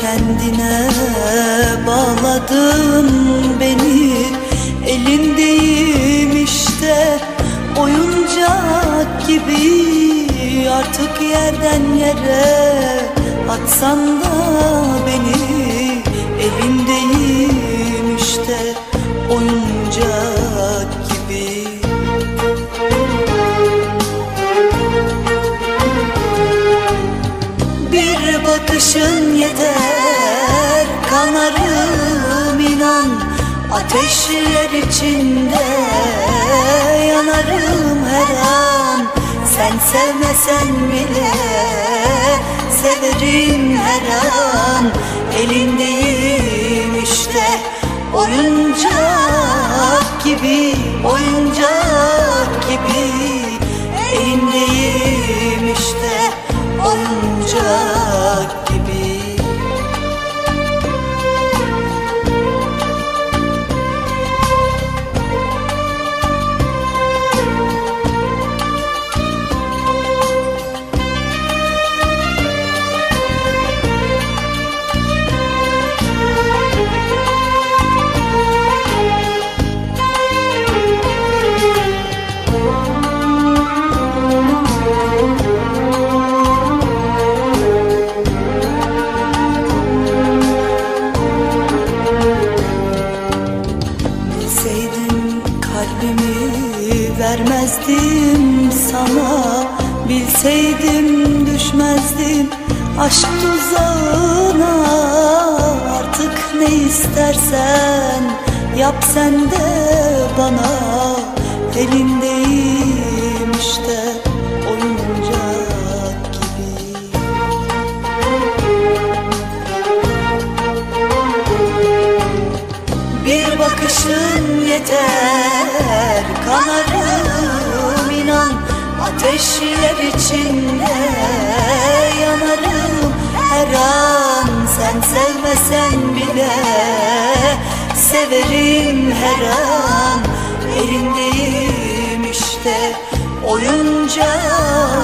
Kendine bağladın beni. Elindeyim işte oyuncak gibi. Artık yerden yere atsan da beni. Elindeyim işte oyuncak bakışın yeter. Kanarım inan Ateşler içinde yanarım her an. Sen sevmesen bile severim her an. Elindeyim işte oyuncak gibi oyuncak Bilseydim kalbimi vermezdim sana. Bilseydim düşmezdim aşk tuzağına. Artık ne istersen yap sen de bana. Elindeyim işte gibi. Bir bakışın yeter. Kanarım inan Ateşler içinde yanarım. Her an Sen sevmesen bile severim her an. Elindeyim işte oyuncak